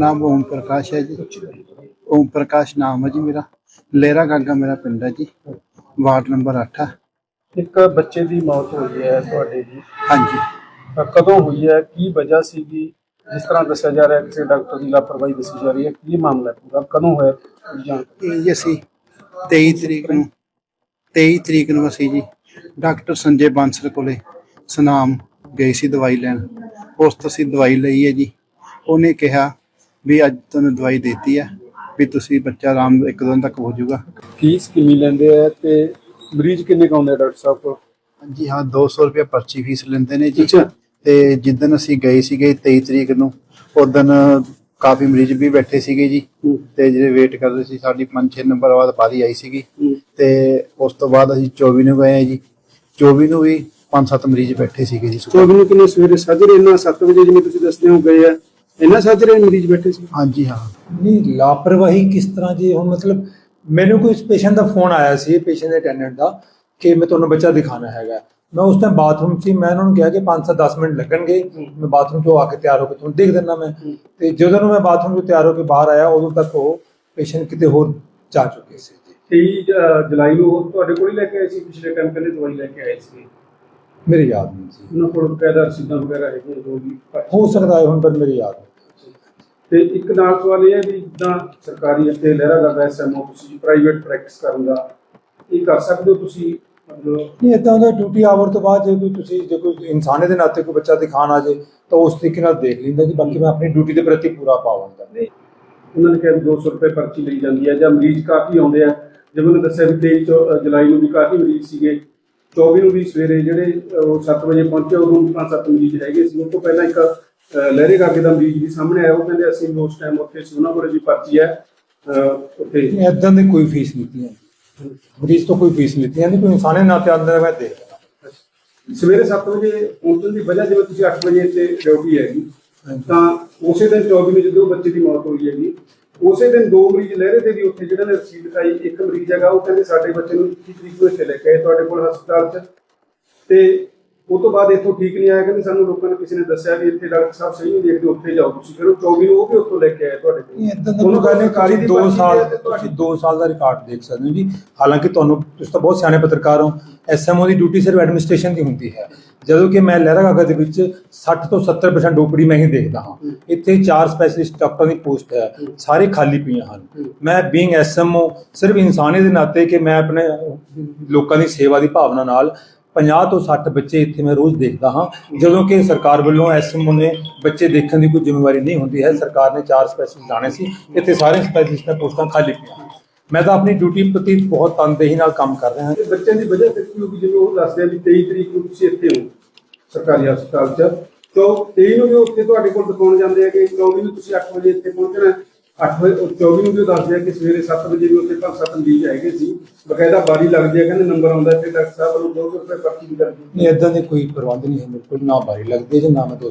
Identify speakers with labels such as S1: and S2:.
S1: ਨਾਮ ਓਮ ਪ੍ਰਕਾਸ਼ ਹੈ ਜੀ। ਓਮ ਪ੍ਰਕਾਸ਼ ਨਾਮ ਹੈ ਜੀ ਮੇਰਾ। ਲੇਰਾ ਗਾਗਾ ਮੇਰਾ ਪਿੰਡ ਹੈ ਜੀ। ਵਾਰਡ ਨੰਬਰ 8 ਹੈ
S2: ਇੱਕ ਬੱਚੇ ਦੀ ਮੌਤ ਹੋਈ ਹੈ ਤੁਹਾਡੇ ਜੀ।
S1: ਹਾਂਜੀ।
S2: ਤਾਂ ਕਦੋਂ ਹੋਈ ਹੈ? ਕੀ ਵਜ੍ਹਾ ਸੀਗੀ? ਜਿਸ ਤਰ੍ਹਾਂ ਦੱਸਿਆ ਜਾ ਰਿਹਾ ਹੈ ਕਿਸੇ ਡਾਕਟਰ ਦੀ ਲਾਪਰਵਾਹੀ ਦੱਸੀ ਜਾ ਰਹੀ ਹੈ। ਕੀ ਮਾਮਲਾ ਹੈ ਪੂਰਾ? ਕਦੋਂ ਹੋਇਆ? ਜਾਣਕਾਰੀ?
S1: ਇਹ ਜੀ ਅਸੀਂ 23 ਤਰੀਕ ਨੂੰ 23 ਤਰੀਕ ਨੂੰ ਅਸੀਂ ਜੀ ਡਾਕਟਰ ਸੰਜੇ ਬਾਂਸਲ ਕੋਲੇ ਸਨਾਮ ਗਏ ਸੀ ਦਵਾਈ ਲੈਣ। ਉਸ ਤੋਂ ਅਸੀਂ ਦਵਾਈ ਲਈ ਹੈ ਜੀ। ਉਹਨੇ ਕਿਹਾ ਵੀ ਅੱਜ ਤੁਹਾਨੂੰ ਦਵਾਈ ਦਿੱਤੀ ਹੈ ਵੀ ਤੁਸੀਂ ਬੱਚਾ ਆਰਾਮ ਇੱਕ ਦਿਨ ਤੱਕ ਹੋ ਜਾਊਗਾ
S2: ਫੀਸ ਕਿੰਨੀ ਲੈਂਦੇ ਆ ਤੇ ਮਰੀਜ਼ ਕਿੰਨੇ ਕੁ ਆਉਂਦੇ ਆ ਡਾਕਟਰ ਸਾਹਿਬ ਕੋਲ
S1: ਹਾਂਜੀ ਹਾਂ 200 ਰੁਪਏ ਪਰਚੀ ਫੀਸ ਲੈਂਦੇ ਨੇ ਜੀ
S2: ਅੱਛਾ।
S1: ਤੇ ਜਿੱਦਨ ਅਸੀਂ ਗਏ ਸੀਗੇ 23 ਤਰੀਕ ਨੂੰ ਉਦੋਂ ਕਾਫੀ ਮਰੀਜ਼ ਵੀ ਬੈਠੇ ਸੀਗੇ ਜੀ
S2: ਹੂੰ।
S1: ਤੇ ਜਿਹੜੇ ਵੇਟ ਕਰਦੇ ਸੀ ਸਾਡੀ 5-6 ਨੰਬਰ ਬਾਅਦ ਬਾਰੀ ਆਈ ਸੀਗੀ
S2: ਹੂੰ।
S1: ਤੇ ਉਸ ਤੋਂ ਬਾਅਦ ਅਸੀਂ 24 ਨੂੰ ਗਏ ਜੀ 24 ਨੂੰ ਵੀ 5-7 ਮਰੀਜ਼ ਬੈਠੇ ਸੀਗੇ ਜੀ ਸੁਬਹ।
S2: ਚੌਵੀ ਨੂੰ ਕਿੰਨੇ ਸਵੇਰੇ ਸਾਜਰੇ ਇੰਨਾ 7 ਵਜੇ ਜਿਵੇਂ ਤੁਸੀਂ ਦੱਸਦੇ ਹੋ ਗਏ ਆ ਇੰਨਾ ਸਾਜਰੇ ਮਰੀਜ਼ ਬੈਠੇ ਸੀ?
S1: ਹਾਂਜੀ ਹਾਂ।
S3: ਨਹੀਂ ਲਾਪਰਵਾਹੀ ਕਿਸ ਤਰ੍ਹਾਂ ਜੀ ਹੁਣ ਮਤਲਬ ਮੈਨੂੰ ਕੋਈ ਪੇਸ਼ੈਂਟ ਦਾ ਫੋਨ ਆਇਆ ਸੀ ਪੇਸ਼ੈਂਟ ਦੇ ਅਟੈਂਡੈਂਟ ਦਾ ਕਿ ਮੈਂ ਤੁਹਾਨੂੰ ਬੱਚਾ ਦਿਖਾਣਾ ਹੈਗਾ। ਮੈਂ ਉਸ ਟਾਈਮ ਬਾਥਰੂਮ ਸੀ ਮੈਂ ਉਹਨਾਂ ਨੂੰ ਕਿਹਾ ਕਿ 5-10 ਮਿੰਟ ਲੱਗਣਗੇ। ਮੈਂ ਬਾਥਰੂਮ 'ਚੋਂ ਆ ਕੇ ਤਿਆਰ ਹੋ ਕੇ ਤੁਹਾਨੂੰ ਦੇਖ ਦਿੰਦਾ ਮੈਂ। ਤੇ ਜਦੋਂ ਨੂੰ ਮੈਂ ਬਾਥਰੂਮ 'ਚੋਂ ਤਿਆਰ ਹੋ ਕੇ ਬਾਹਰ ਆਇਆ ਉਦੋਂ ਤੱਕ ਉਹ ਪੇਸ਼ੈਂਟ ਕਿਤੇ ਹੋਰ ਜਾ ਚੁੱਕੇ ਸੀ। ਜੀ
S2: 23 ਜੁਲਾਈ ਨੂੰ ਤੁਹਾਡੇ ਕੋਲ ਹੀ ਲੈ ਕੇ ਆਏ ਸੀ? ਪਿਛਲੇ ਟਾਈਮ ਪਹਿਲੇ ਦਵਾਈ ਲੈ ਕੇ ਆਏ ਸੀ?
S3: ਮੇਰੇ ਯਾਦ ਨਹੀਂ ਸੀ।
S2: ਉਹਨਾਂ ਕੋਲ ਬਕਾਇਦਾ ਰਸੀਦਾਂ ਵਗੈਰਾ ਹੈਗੀਆਂ ਜੋ ਵੀ
S3: ਹੋ ਸਕਦਾ ਹੈ ਹੁਣ ਪਰ ਮੇਰੇ ਯਾਦ ਨਹੀਂ
S2: ਤੇ ਇੱਕ ਨਾਲ ਸਵਾਲ ਇਹ ਹੈ ਵੀ ਜਿੱਦਾਂ ਸਰਕਾਰੀ ਅਤੇ ਲਹਿਰਾ ਦਾ ਐਸਐਮਓ ਤੁਸੀਂ ਪ੍ਰਾਈਵੇਟ ਪ੍ਰੈਕਟਿਸ ਕਰਨ ਦਾ ਇਹ ਕਰ ਸਕਦੇ ਹੋ ਤੁਸੀਂ? ਮਤਲਬ
S3: ਨਹੀਂ ਇਦਾਂ ਦਾ ਡਿਊਟੀ ਆਵਰ ਤੋਂ ਬਾਅਦ ਜੇ ਕੋਈ ਤੁਸੀਂ ਜੇ ਕੋਈ ਇਨਸਾਨੇ ਦੇ ਨਾਤੇ ਕੋਈ ਬੱਚਾ ਦਿਖਾਣ ਆ ਜੇ ਤਾਂ ਉਸ ਤਰੀਕੇ ਨਾਲ ਦੇਖ ਲੈਂਦਾ ਜੀ ਬਾਕੀ ਮੈਂ ਆਪਣੀ ਡਿਊਟੀ ਦੇ ਪ੍ਰਤੀ ਪੂਰਾ ਪਾਵਾਂਗਾ
S2: ਉਹਨਾਂ ਨੇ ਕਿਹਾ ਵੀ 200 ਰੁਪਏ ਪਰਚੀ ਲਈ ਜਾਂਦੀ ਹੈ ਜਾਂ ਮਰੀਜ਼ ਕਾਫੀ ਆਉਂਦੇ ਆ। ਜਿਵੇਂ ਉਹਨੇ ਦੱਸਿਆ ਵੀ 23 ਚੌ- ਅ, ਜੁਲਾਈ ਨੂੰ ਵੀ ਕਾਫੀ ਮਰੀਜ਼ ਸੀਗੇ। 24 ਨੂੰ ਵੀ ਸਵੇਰੇ ਜਿਹੜੇ ਉਹ 7 ਵਜੇ ਪਹੁੰਚੇ ਵੀ ਪੰਜ ਸੱਤ ਮਰੀਜ਼ ਹੈਗੇ ਸੀ। ਉਸ ਤੋਂ ਪਹਿਲਾਂ ਇੱਕ ਲਹਿਰੇ ਕਾਕੇ ਦਾ ਮਰੀਜ਼ ਵੀ ਸਾਹਮਣੇ ਆਇਆ। ਉਹ ਕਹਿੰਦੇ ਅਸੀਂ ਉਸ ਟਾਈਮ ਉੱਥੇ ਸੀ ਉਹਨਾਂ ਕੋਲ ਜੀ ਪਰਚੀ ਹੈ ਉੱਥੇ।
S3: ਇਦਾਂ ਦੀ ਕੋਈ ਫੀਸ ਨਹੀਂ ਹੈ ਮਰੀਜ਼ ਤੋਂ ਕੋਈ ਫੀਸ ਨਹੀਂ ਹੈ ਕੋਈ ਇਨਸਾਨੇ ਨਾਤੇ ਆਉਂਦਾ ਮੈਂ ਦੇਖ
S2: ਸਵੇਰੇ 7 ਵਜੇ ਪਹੁੰਚਣ ਦੀ ਵਜ੍ਹਾ ਜਿਵੇਂ ਤੁਸੀਂ 8 ਵਜੇ ਤੇ ਡਿਊਟੀ ਹੈਗੀ ਤਾਂ ਉਸੇ ਦਿਨ 24 ਨੂੰ ਜਦੋਂ ਬੱਚੇ ਦੀ ਮੌਤ ਹੋਈ ਹੈਗੀ। ਉਸੇ ਦਿਨ ਦੋ ਮਰੀਜ਼ ਲਹਿਰੇ ਤੇ ਵੀ ਉੱਥੇ ਜਿਹੜਾ ਨੇ ਰਸੀਦ ਦਿਖਾਈ ਇੱਕ ਮਰੀਜ਼ ਹੈਗਾ, ਉਹ ਕਹਿੰਦੇ ਸਾਡੇ ਬੱਚੇ ਨੂੰ 21 ਤਰੀਕ ਨੂੰ ਇੱਥੇ ਲੈ ਕੇ ਆਏ ਤੁਹਾਡੇ ਕੋਲ ਹਸਪਤਾਲ 'ਚ। ਤੇ ਉਹ ਤੋਂ ਬਾਅਦ ਇੱਥੋਂ ਠੀਕ ਨਹੀਂ ਆਇਆ ਕਹਿੰਦੇ ਸਾਨੂੰ ਲੋਕਾਂ ਨੇ ਕਿਸੇ ਨੇ ਦੱਸਿਆ ਵੀ ਇੱਥੇ ਡਾਕਟਰ ਸਾਹਿਬ ਸਹੀ ਨਹੀਂ ਦੇਖਦੇ ਉੱਥੇ ਜਾਓ ਤੁਸੀਂ। ਫਿਰ ਉਹ 24 ਨੂੰ ਉਹ ਵੀ ਉੱਥੋਂ ਲੈ ਕੇ ਆਏ ਤੁਹਾਡੇ ਕੋਲ।
S3: ਇਦਾਂ ਦਾ ਕੋਈ ਨਹੀਂ
S2: ਦੀ
S3: 2
S2: ਪਰਚੀ
S3: ਸਾਲ ਤੁਸੀਂ 2 ਸਾਲ ਦਾ ਰਿਕਾਰਡ ਦੇਖ ਸਕਦੇ ਹੋ ਜੀ। ਹਾਲਾਂਕਿ ਤੁਹਾਨੂੰ ਤੁਸੀਂ ਤਾਂ ਬਹੁਤ ਸਿਆਣੇ ਪੱਤਰਕਾਰ ਹੋ। ਐਸਐਮਓ ਦੀ ਡਿਊਟੀ ਸਿਰਫ ਐਡਮਿਨਿਸਟ੍ਰੇਸ਼ਨ ਦੀ ਹੁੰਦੀ ਹੈ। ਜਦੋਂ ਕਿ ਮੈਂ ਲਹਿਰਾ ਗਾਗਾ ਦੇ ਵਿੱਚ 60 ਤੋਂ 70% ਡੋਪੜੀ ਮੈਂ ਹੀ ਦੇਖਦਾ ਹਾਂ। ਇੱਥੇ ਚਾਰ ਸਪੈਸ਼ਲਿਸਟ ਡਾਕਟਰਾਂ ਦੀ ਪੋਸਟ ਹੈ। ਸਾਰੇ ਖਾਲੀ ਪਈਆਂ ਹਨ। ਮੈਂ ਬੀਇੰਗ ਐਸਐਮਓ ਸਿਰਫ ਇਨਸਾਨੀ ਦੇ ਨਾਤੇ ਕਿ ਮੈਂ ਆਪਣੇ ਲੋਕਾਂ ਦੀ ਸੇਵਾ ਦੀ ਭਾਵਨਾ ਨਾਲ 50 ਤੋਂ 60 ਬੱਚੇ ਇੱਥੇ ਮੈਂ ਰੋਜ਼ ਦੇਖਦਾ ਹਾਂ, ਜਦੋਂ ਕਿ ਸਰਕਾਰ ਵੱਲੋਂ ਐਸਐਮਓ ਨੇ ਬੱਚੇ ਦੇਖਣ ਦੀ ਕੋਈ ਜ਼ਿੰਮੇਵਾਰੀ ਨਹੀਂ ਹੁੰਦੀ ਹੈ। ਸਰਕਾਰ ਨੇ ਚਾਰ ਸਪੈਸ਼ਲਿਸਟ ਲਾਣੇ ਸੀ, ਇੱਥੇ ਸਾਰੇ ਸਪੈਸ਼ਲਿਸਟਾਂ ਪੋਸਟਾਂ ਖਾਲੀ ਪਈਆਂ। ਮੈਂ ਤਾਂ ਆਪਣੀ ਡਿਊਟੀ ਪ੍ਰਤੀ ਬਹੁਤ ਤਨਦੇਹੀ ਨਾਲ ਕੰਮ ਕਰ ਰਿਹਾ ਹਾਂ।
S2: ਬੱਚਿਆਂ ਦੀ ਵਜ੍ਹਾ ਤੇ ਕੀ ਜਿਵੇਂ ਉਹ ਦੱਸਦੇ ਆ ਵੀ 23 ਤਰੀਕ ਨੂੰ ਤੁਸੀਂ ਇੱਥੇ ਹੋ, ਸਰਕਾਰੀ ਹਸਪਤਾਲ 'ਚ, ਤੋਂ 23 ਨੂੰ ਵੀ ਉੱਥੇ ਤੁਹਾਡੇ ਕੋਲ ਦਿਖਾਉਣ ਜਾਂਦੇ ਆ ਕਿ 24 ਨੂੰ ਤੁਸੀਂ 8 ਵਜੇ ਇੱਥੇ ਪਹੁੰਚਣਾ 8 ਵਜੇ, ਉਹ 24 ਨੂੰ ਵੀ ਦੱਸਦੇ ਆ ਕਿ ਸਵੇਰੇ 7 ਵਜੇ ਵੀ ਉੱਥੇ ਪੰਜ ਸੱਤ ਮਰੀਜ਼ ਹੈਗੇ ਸੀ। ਬਕਾਇਦਾ ਬਾਰੀ ਲੱਗਦੀ ਹੈ, ਕਹਿੰਦੇ ਨੰਬਰ ਆਉਂਦਾ ਤੇ ਡਾਕਟਰ ਸਾਹਿਬ ਵੱਲੋਂ 200 ਰੁਪਏ ਪਰਚੀ ਵੀ ਕਰਦੀ
S3: ਨਹੀਂ ਇਦਾਂ ਦੀ ਕੋਈ ਪ੍ਰਬੰਧ ਨਹੀਂ ਹੈ ਮੇਰੇ ਨਾ ਬਾਰੀ ਲੱਗਦੀ ਹੈ ਨਾ ਮੈਂ ਦੋ